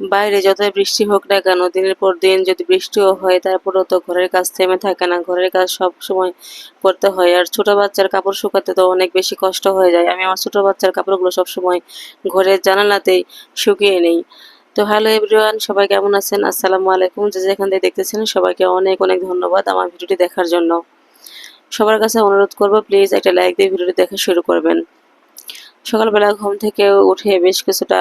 বাইরে যতই বৃষ্টি হোক না কেন, দিনের পর দিন যদি বৃষ্টিও হয়, তারপরেও তো ঘরের কাজ থেমে থাকে না। ঘরের কাজ সব সময় করতে হয়। আর ছোট বাচ্চার কাপড় শুকাতে তো অনেক বেশি কষ্ট হয়ে যায়। আমি আমার ছোট বাচ্চার কাপড়গুলো সব সময় ঘরের জানালাতেই শুকিয়ে নেই। তো হ্যালো এভরিওয়ান, সবাই কেমন আছেন? আসসালামু আলাইকুম। যে যেখান থেকে দেখতেছেন, সবাইকে অনেক অনেক ধন্যবাদ আমার ভিডিওটি দেখার জন্য। সবার কাছে অনুরোধ করব, প্লিজ একটা লাইক দিয়ে ভিডিওটি দেখা শুরু করবেন। সকালবেলা ঘুম থেকে উঠে বেশ কিছুটা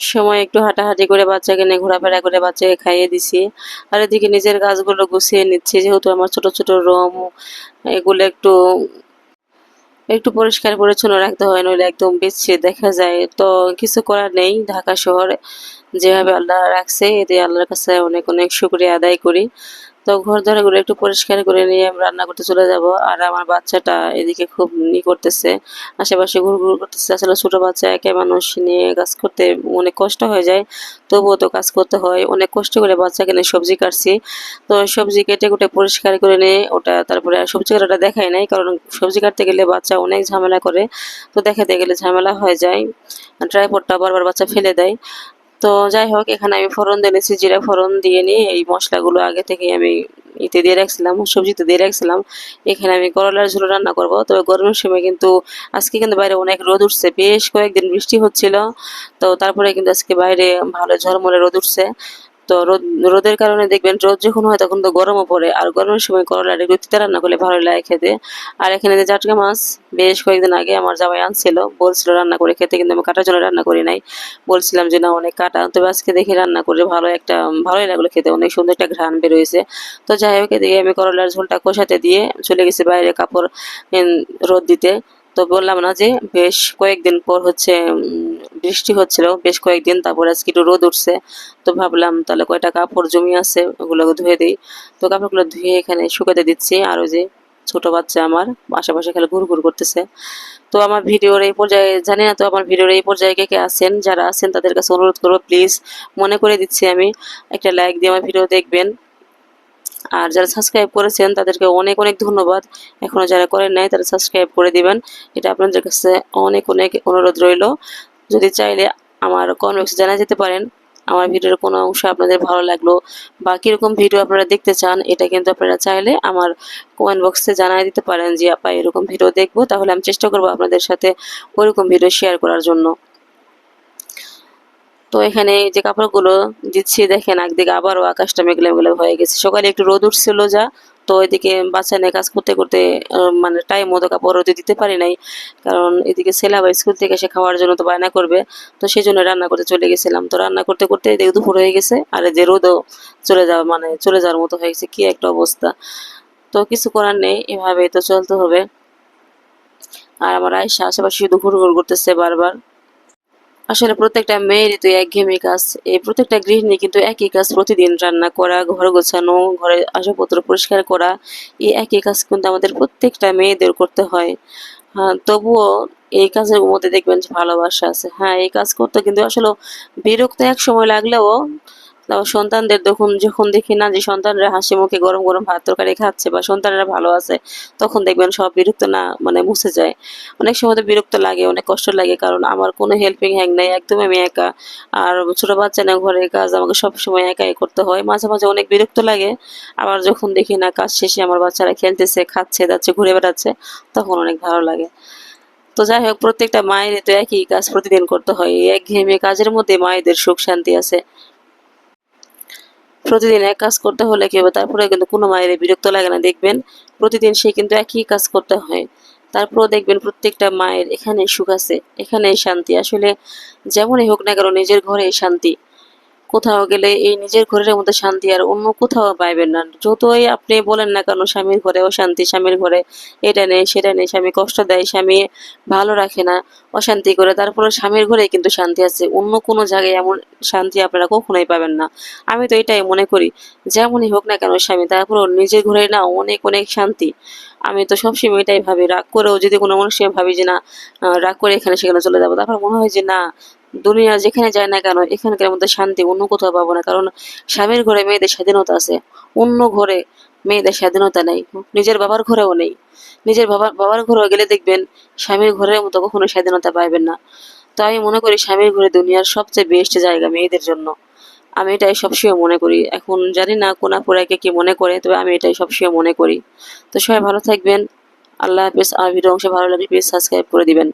সময় একটু হাঁটাহাঁটি করে বাচ্চাকে নিয়ে ঘোরাফেরা করে বাচ্চাকে খাইয়ে দিছি। আর এদিকে নিজের গাছগুলো গুছিয়ে নিচ্ছি, যেহেতু আমার ছোট ছোট রুম, এগুলো একটু একটু পরিষ্কার পরিচ্ছন্ন রাখতে হয়, নইলে একদম বিচ্ছিন্ন দেখা যায়। তো কিছু করার নেই, ঢাকা শহরে যেভাবে আল্লাহ রাখছে, এতে আল্লাহর কাছে অনেক অনেক শুক্রিয়া আদায় করি। তো ঘর ধরাগুলো একটু পরিষ্কার করে নিয়ে রান্না করতে চলে যাব। আর আমার বাচ্চাটা এদিকে খুব ই করতেছে, আশেপাশে ঘুর ঘুর করতেছে। আসলে ছোটো বাচ্চা একে মানুষ নিয়ে কাজ করতে অনেক কষ্ট হয়ে যায়। তবুও তো কাজ করতে হয়। অনেক কষ্ট করে বাচ্চাকে নিয়ে সবজি কাটছি। তো সবজি কেটে কুটে পরিষ্কার করে নিয়ে ওটা তারপরে সবজি কাটাটা দেখাই নাই, কারণ সবজি কাটতে গেলে বাচ্চা অনেক ঝামেলা করে। তো দেখাতে গেলে ঝামেলা হয়ে যায়। ট্রাইপডটা বারবার বাচ্চা ফেলে দেয়। তো যাই হোক, এখানে আমি ফোড়ন দিয়ে নিয়েছি জিরা ফোড়ন দিয়ে নিয়ে এই মশলাগুলো আগে থেকে আমি ইতে দিয়ে রাখছিলাম, সবজিতে দিয়ে রাখছিলাম। এখানে আমি করলার ঝোল রান্না করব। তবে গরমের সময় কিন্তু আজকে কিন্তু বাইরে অনেক রোদ উঠছে, বেশ কয়েকদিন বৃষ্টি হচ্ছিল। তো তারপরে কিন্তু আজকে বাইরে ভালো ঝরমরে রোদ উঠছে। তো রোদ, রোদের কারণে দেখবেন রোদ যখন হয় তখন তো গরমও পড়ে। আর গরমের সময় করলা একটু তিতা রান্না করলে ভালো লাগে খেতে। আর এখানে যে জাটকা মাছ, বেশ কয়েকদিন আগে আমার জামাই আনছিল। বলছিল রান্না করে খেতে, কিন্তু আমি কাটার জন্য রান্না করি নাই। বলছিলাম যে, না, অনেক কাটা। তবে আজকে দেখে রান্না করে ভালো একটা, ভালোই লাগল খেতে। অনেক সুন্দর একটা ঘ্রাণ বেরোয়েছে। তো যাই হোক, এদিকে আমি করলার ঝোলটা কষাতে দিয়ে চলে গেছি বাইরে কাপড় রোদ দিতে। তো বললাম না যে, বেশ কয়েকদিন পর হচ্ছে বৃষ্টি হচ্ছিল, বেশ কয়েকদিন, তারপর আজকে একটু রোদ উঠছে। তো ভাবলাম তাহলে কয়টা কাপড় জমি আছে ওগুলো ধুয়ে দিই। তো কাপড়গুলো ধুয়ে এখানে শুকাতে দিচ্ছি, আর ওই যে ছোট বাচ্চা আমার আশেপাশে খেলে ঘুর ঘুর করতেছে। তো আমার ভিডিওর এই পর্যায়ে, জানি না তো আমার ভিডিওর এই পর্যায়ে কে কে আছেন, যারা আছেন তাদের কাছে অনুরোধ করব, প্লিজ মনে করে দিচ্ছি আমি, একটা লাইক দিয়ে আমার ভিডিও দেখবেন। আর যারা সাবস্ক্রাইব করেছেন, তাদেরকে অনেক অনেক ধন্যবাদ। এখনও যারা করেন নাই, তারা সাবস্ক্রাইব করে দিবেন। এটা আপনাদের কাছে অনেক অনেক অনুরোধ রইল। যদি চাইলে আমার কমেন্ট জানা যেতে পারেন। আমার ভিডিওর কোনো অংশ আপনাদের ভালো লাগল বা কীরকম ভিডিও আপনারা দেখতে চান, এটা কিন্তু আপনারা চাইলে আমার কমেন্ট বক্সে জানাই দিতে পারেন যে, আপা, এরকম ভিডিও দেখব, তাহলে আমি চেষ্টা করব আপনাদের সাথে ওইরকম ভিডিও শেয়ার করার জন্য। তো এখানে যে কাপড়গুলো দিচ্ছি, দেখেন একদিকে আবারও আকাশটা মেঘলে মেঘলে হয়ে গেছে। সকালে একটু রোদ উঠছিল যা, তো এদিকে বাচ্চা নিয়ে কাজ করতে করতে মানে টাইম মতো কাপড় রোদে দিতে পারি নাই, কারণ এদিকে ছেলে আবার স্কুল থেকে এসে খাওয়ার জন্য তো বায়না করবে, তো সেই জন্য রান্না করতে চলে গেছিলাম। তো রান্না করতে করতে এদিকে দুপুর হয়ে গেছে, আর যে রোদও চলে যাওয়া মানে চলে যাওয়ার মতো হয়ে গেছে, কি একটা অবস্থা। তো কিছু করার নেই এভাবে তো চলতে হবে। আর আমার আয়সা আশেপাশে ঘুর ঘুর করতেছে বারবার। আসলে প্রত্যেকটা মেয়েরই তো একঘেয়েমি কাজ। এই প্রত্যেকটা গৃহিণী কিন্তু একই কাজ প্রতিদিন রান্না করা, ঘর গোছানো ঘরের আসবাবপত্র পরিষ্কার করা, এই একই কাজ কিন্তু আমাদের প্রত্যেকটা মেয়েদের করতে হয়। হ্যাঁ তবুও এই কাজের মধ্যে দেখবেন যে ভালোবাসা আছে। হ্যাঁ এই কাজ করতে কিন্তু আসলে বিরক্ত এক সময় লাগলেও সন্তানদের যখন যখন দেখি না যে সন্তানরা হাসি মুখে গরম গরম ভাত তরকারি খাচ্ছে বা সন্তানরা ভালো আছে, তখন দেখবেন সব বিরক্ত না মানে মুছে যায়। অনেক সময় তো বিরক্ত লাগে, অনেক কষ্ট লাগে, কারণ আমার কোনো হেল্পিং হ্যাং নাই, একদম আমি একা। আর ছোট বাচ্চা না, ঘরের কাজ আমাকে সব সময় একাই করতে হয়। মাঝে মাঝে অনেক বিরক্ত লাগে। আবার যখন দেখি না, কাজ শেষে আমার বাচ্চারা খেলতেছে, খাচ্ছে, যাচ্ছে, ঘুরে বেড়াচ্ছে, তখন অনেক ভালো লাগে। তো যাই হোক, প্রত্যেকটা মায়ের তো একই কাজ প্রতিদিন করতে হয়। এক ঘেমে কাজের মধ্যে মায়েদের সুখ শান্তি আছে। প্রতিদিন এক কাজ করতে হলে কি হবে তারপরে কিন্তু কোনো মায়ের বিরক্ত লাগে না, দেখবেন প্রতিদিন সে কিন্তু একই কাজ করতে হয়। তারপরেও দেখবেন প্রত্যেকটা মায়ের এখানে সুখ আছে, এখানে শান্তি। আসলে যেমনই হোক না কেন, নিজের ঘরে শান্তি। কোথাও গেলে এই নিজের ঘরের মধ্যে শান্তি আর অন্য কোথাও পাইবেন না। যতই আপনি বলেন না কেন, স্বামীর ঘরে অশান্তি, স্বামীর ঘরে এটা নেই, সেটা নেই, স্বামী কষ্ট দেয়, স্বামী ভালো রাখে না, অশান্তি করে তারপরে স্বামীর ঘরে কিন্তু শান্তি আছে। অন্য কোনো জায়গায় এমন শান্তি আপনারা কখনোই পাবেন না। আমি তো এটাই মনে করি, যেমনই হোক না কেন স্বামী তারপর নিজের ঘরে না অনেক অনেক শান্তি। আমি তো সবসময় এটাই ভাবি, রাগ করেও যদি কোনো মানুষের ভাবি যে না রাগ করে এখানে সেখানে চলে যাব, তারপর মনে হয় যে না দুনিয়া যেখানে যায় না কেন, এখানকার মধ্যে শান্তি অন্য কোথাও পাবো না। কারণ স্বামীর ঘরে মেয়েদের স্বাধীনতা আছে, অন্য ঘরে মেয়েদের স্বাধীনতা নেই। নিজের বাবার ঘরেও নেই। নিজের বাবা, বাবার ঘরেও গেলে দেখবেন স্বামীর ঘরের মতো কখনো স্বাধীনতা পাইবেন না। তো আমি মনে করি স্বামীর ঘরে দুনিয়ার সবচেয়ে বেস্ট জায়গা মেয়েদের জন্য। আমি এটাই সবসময় মনে করি। এখন জানি না কোন আপুরাকে কি মনে করে, তবে আমি এটাই সবসময় মনে করি। তো সবাই ভালো থাকবেন। আল্লাহ হাফিজ। আমার ভিডিও অংশে ভালো লাগলে প্লিজ সাবস্ক্রাইব করে দিবেন।